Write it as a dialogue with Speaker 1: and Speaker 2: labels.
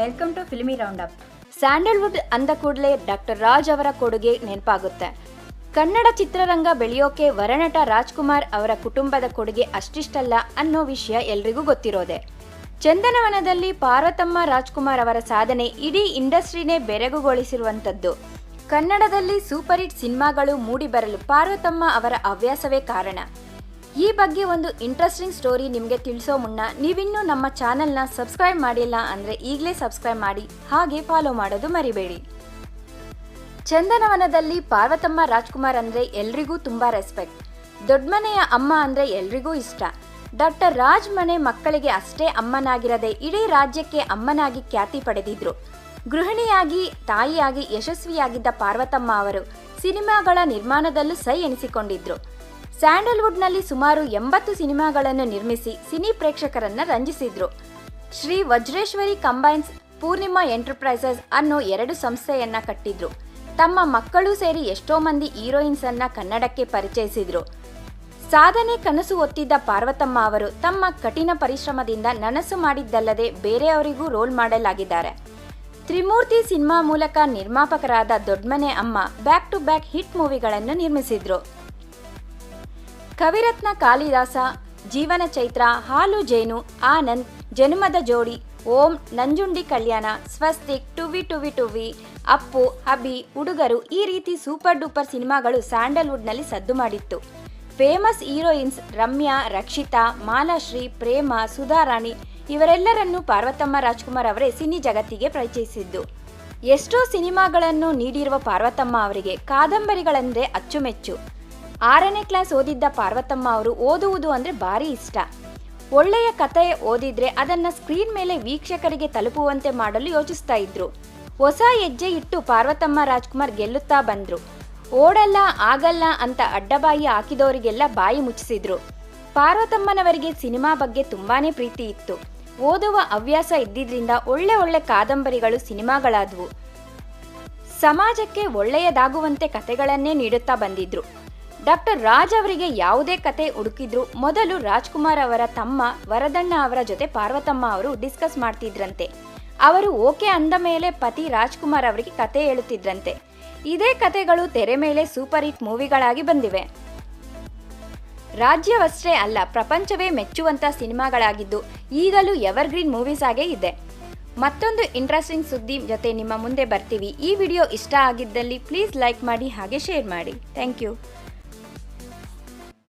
Speaker 1: Welcome to filmy round up
Speaker 2: Sandalwood ಅಂದ ಕೂಡಲೇ doctor Raj ಅವರ ಕೊಡುಗೆ ನೆನಪಾಗುತ್ತೆ. ಕನ್ನಡ ಚಿತ್ರರಂಗ ಬೆಳೆಯೋಕೆ ವರನಟ ರಾಜ್ಕುಮಾರ್ ಅವರ ಕುಟುಂಬದ ಕೊಡುಗೆ ಅಷ್ಟಿಷ್ಟಲ್ಲ ಅನ್ನೋ ವಿಷಯ ಎಲ್ರಿಗೂ ಗೊತ್ತಿರೋದೆ. ಚಂದನವನದಲ್ಲಿ ಪಾರ್ವತಮ್ಮ ರಾಜ್ಕುಮಾರ್ ಅವರ ಸಾಧನೆ ಇಡೀ ಇಂಡಸ್ಟ್ರಿನೇ ಬೆರಗುಗೊಳಿಸಿರುವಂಥದ್ದು. ಕನ್ನಡದಲ್ಲಿ ಸೂಪರ್ ಹಿಟ್ ಸಿನಿಮಾಗಳು ಮೂಡಿಬರಲು ಪಾರ್ವತಮ್ಮ ಅವರ ಹವ್ಯಾಸವೇ ಕಾರಣ. ಈ ಬಗ್ಗೆ ಒಂದು ಇಂಟ್ರೆಸ್ಟಿಂಗ್ ಸ್ಟೋರಿ ನಿಮಗೆ ತಿಳಿಸೋ ಮುನ್ನ ನೀವಿನ್ನೂ ನಮ್ಮ ಚಾನೆಲ್ನ ಸಬ್ಸ್ಕ್ರೈಬ್ ಮಾಡಿಲ್ಲ ಅಂದರೆ ಈಗಲೇ ಸಬ್ಸ್ಕ್ರೈಬ್ ಮಾಡಿ, ಹಾಗೆ ಫಾಲೋ ಮಾಡೋದು ಮರಿಬೇಡಿ. ಚಂದನವನದಲ್ಲಿ ಪಾರ್ವತಮ್ಮ ರಾಜ್ಕುಮಾರ್ ಅಂದರೆ ಎಲ್ರಿಗೂ ತುಂಬ ರೆಸ್ಪೆಕ್ಟ್ ದೊಡ್ಡಮನೆಯ ಅಮ್ಮ ಅಂದರೆ ಎಲ್ರಿಗೂ ಇಷ್ಟ. ಡಾಕ್ಟರ್ ರಾಜ್ ಮನೆ ಮಕ್ಕಳಿಗೆ ಅಷ್ಟೇ ಅಮ್ಮನಾಗಿರದೆ ಇಡೀ ರಾಜ್ಯಕ್ಕೆ ಅಮ್ಮನಾಗಿ ಖ್ಯಾತಿ ಪಡೆದಿದ್ರು. ಗೃಹಿಣಿಯಾಗಿ, ತಾಯಿಯಾಗಿ ಯಶಸ್ವಿಯಾಗಿದ್ದ ಪಾರ್ವತಮ್ಮ ಅವರು ಸಿನಿಮಾಗಳ ನಿರ್ಮಾಣದಲ್ಲೂ ಸೈ ಎನಿಸಿಕೊಂಡಿದ್ರು. ಸ್ಯಾಂಡಲ್ವುಡ್ನಲ್ಲಿ ಸುಮಾರು ಎಂಬತ್ತು ಸಿನಿಮಾಗಳನ್ನು ನಿರ್ಮಿಸಿ ಸಿನಿ ಪ್ರೇಕ್ಷಕರನ್ನು ರಂಜಿಸಿದ್ರು. ಶ್ರೀ ವಜ್ರೇಶ್ವರಿ ಕಂಬೈನ್ಸ್, ಪೂರ್ಣಿಮಾ ಎಂಟರ್ಪ್ರೈಸಸ್ ಅನ್ನೋ ಎರಡು ಸಂಸ್ಥೆಯನ್ನ ಕಟ್ಟಿದ್ರು. ತಮ್ಮ ಮಕ್ಕಳು ಸೇರಿ ಎಷ್ಟೋ ಮಂದಿ ಹೀರೋಯಿನ್ಸ್ ಅನ್ನ ಕನ್ನಡಕ್ಕೆ ಪರಿಚಯಿಸಿದ್ರು. ಸಾಧನೆ ಕನಸು ಒತ್ತಿದ್ದ ಪಾರ್ವತಮ್ಮ ಅವರು ತಮ್ಮ ಕಠಿಣ ಪರಿಶ್ರಮದಿಂದ ನನಸು ಮಾಡಿದ್ದಲ್ಲದೆ ಬೇರೆಯವರಿಗೂ ರೋಲ್ ಮಾಡೆಲ್ ಆಗಿದ್ದಾರೆ ತ್ರಿಮೂರ್ತಿ ಸಿನಿಮಾ ಮೂಲಕ ನಿರ್ಮಾಪಕರಾದ ದೊಡ್ಮನೆ ಅಮ್ಮ, ಬ್ಯಾಕ್ ಟು ಬ್ಯಾಕ್ ಹಿಟ್ ಮೂವಿಗಳನ್ನು ನಿರ್ಮಿಸಿದ್ರು. ಕವಿರತ್ನ ಕಾಳಿದಾಸ, ಜೀವನ ಚೈತ್ರ, ಹಾಲು ಜೇನು, ಆನಂದ್, ಜನುಮದ ಜೋಡಿ, ಓಂ ನಂಜುಂಡಿ ಕಲ್ಯಾಣ, ಸ್ವಸ್ತಿಕ್, ಟುವಿ ಟುವಿ ಟುವಿ, ಅಪ್ಪು, ಅಭಿ ಹುಡುಗರು ಈ ರೀತಿ ಸೂಪರ್ ಡೂಪರ್ ಸಿನಿಮಾಗಳು ಸ್ಯಾಂಡಲ್ವುಡ್ನಲ್ಲಿ ಸದ್ದು ಮಾಡಿತ್ತು. ಫೇಮಸ್ ಹೀರೋಯಿನ್ಸ್ ರಮ್ಯಾ, ರಕ್ಷಿತಾ, ಮಾಲಾಶ್ರೀ, ಪ್ರೇಮ ಸುಧಾರಾಣಿ ಇವರೆಲ್ಲರನ್ನೂ ಪಾರ್ವತಮ್ಮ ರಾಜ್ಕುಮಾರ್ ಅವರೇ ಸಿನಿ ಜಗತ್ತಿಗೆ ಪರಿಚಯಿಸಿದ್ದು. ಎಷ್ಟೋ ಸಿನಿಮಾಗಳನ್ನು ನೀಡಿರುವ ಪಾರ್ವತಮ್ಮ ಅವರಿಗೆ ಕಾದಂಬರಿಗಳೆಂದರೆ ಅಚ್ಚುಮೆಚ್ಚು. ಆರನೇ ಕ್ಲಾಸ್ ಓದಿದ್ದ ಪಾರ್ವತಮ್ಮ ಅವರು ಓದುವುದು ಅಂದರೆ ಭಾರಿ ಇಷ್ಟ. ಒಳ್ಳೆಯ ಕತೆ ಓದಿದ್ರೆ ಅದನ್ನ ಸ್ಕ್ರೀನ್ ಮೇಲೆ ವೀಕ್ಷಕರಿಗೆ ತಲುಪುವಂತೆ ಮಾಡಲು ಯೋಚಿಸ್ತಾ ಇದ್ರು. ಹೊಸ ಹೆಜ್ಜೆ ಇಟ್ಟು ಪಾರ್ವತಮ್ಮ ರಾಜ್ಕುಮಾರ್ ಗೆಲ್ಲುತ್ತಾ ಬಂದ್ರು. ಓಡಲ್ಲ, ಆಗಲ್ಲ ಅಂತ ಅಡ್ಡಬಾಯಿ ಹಾಕಿದವರಿಗೆಲ್ಲ ಬಾಯಿ ಮುಚ್ಚಿಸಿದ್ರು. ಪಾರ್ವತಮ್ಮನವರಿಗೆ ಸಿನಿಮಾ ಬಗ್ಗೆ ತುಂಬಾನೇ ಪ್ರೀತಿ ಇತ್ತು. ಓದುವ ಹವ್ಯಾಸ ಇದ್ದಿದ್ರಿಂದ ಒಳ್ಳೆ ಒಳ್ಳೆ ಕಾದಂಬರಿಗಳು ಸಿನಿಮಾಗಳಾದವು. ಸಮಾಜಕ್ಕೆ ಒಳ್ಳೆಯದಾಗುವಂತೆ ಕತೆಗಳನ್ನೇ ನೀಡುತ್ತಾ ಬಂದಿದ್ರು. ಡಾಕ್ಟರ್ ರಾಜ್ ಅವರಿಗೆ ಯಾವುದೇ ಕತೆ ಹುಡುಕಿದ್ರು. ಮೊದಲು ರಾಜ್ಕುಮಾರ್ ಅವರ ತಮ್ಮ ವರದಣ್ಣ ಅವರ ಜೊತೆ ಪಾರ್ವತಮ್ಮ ಅವರು ಡಿಸ್ಕಸ್ ಮಾಡ್ತಿದ್ರಂತೆ. ಅವರು ಓಕೆ ಅಂದ ಮೇಲೆ ಪತಿ ರಾಜ್ಕುಮಾರ್ ಅವರಿಗೆ ಕತೆ ಹೇಳುತ್ತಿದ್ರಂತೆ. ಇದೇ ಕತೆಗಳು ತೆರೆ ಮೇಲೆ ಸೂಪರ್ ಹಿಟ್ ಮೂವಿಗಳಾಗಿ ಬಂದಿವೆ. ರಾಜ್ಯವಷ್ಟೇ ಅಲ್ಲ, ಪ್ರಪಂಚವೇ ಮೆಚ್ಚುವಂತ ಸಿನಿಮಾಗಳಾಗಿದ್ದು, ಈಗಲೂ ಎವರ್ಗ್ರೀನ್ ಮೂವೀಸ್ ಆಗೇ ಇದೆ. ಮತ್ತೊಂದು ಇಂಟ್ರೆಸ್ಟಿಂಗ್ ಸುದ್ದಿ ಜೊತೆ ನಿಮ್ಮ ಮುಂದೆ ಬರ್ತೀವಿ. ಈ ವಿಡಿಯೋ ಇಷ್ಟ ಆಗಿದ್ದಲ್ಲಿ ಪ್ಲೀಸ್ ಲೈಕ್ ಮಾಡಿ, ಹಾಗೆ ಶೇರ್ ಮಾಡಿ. Thank you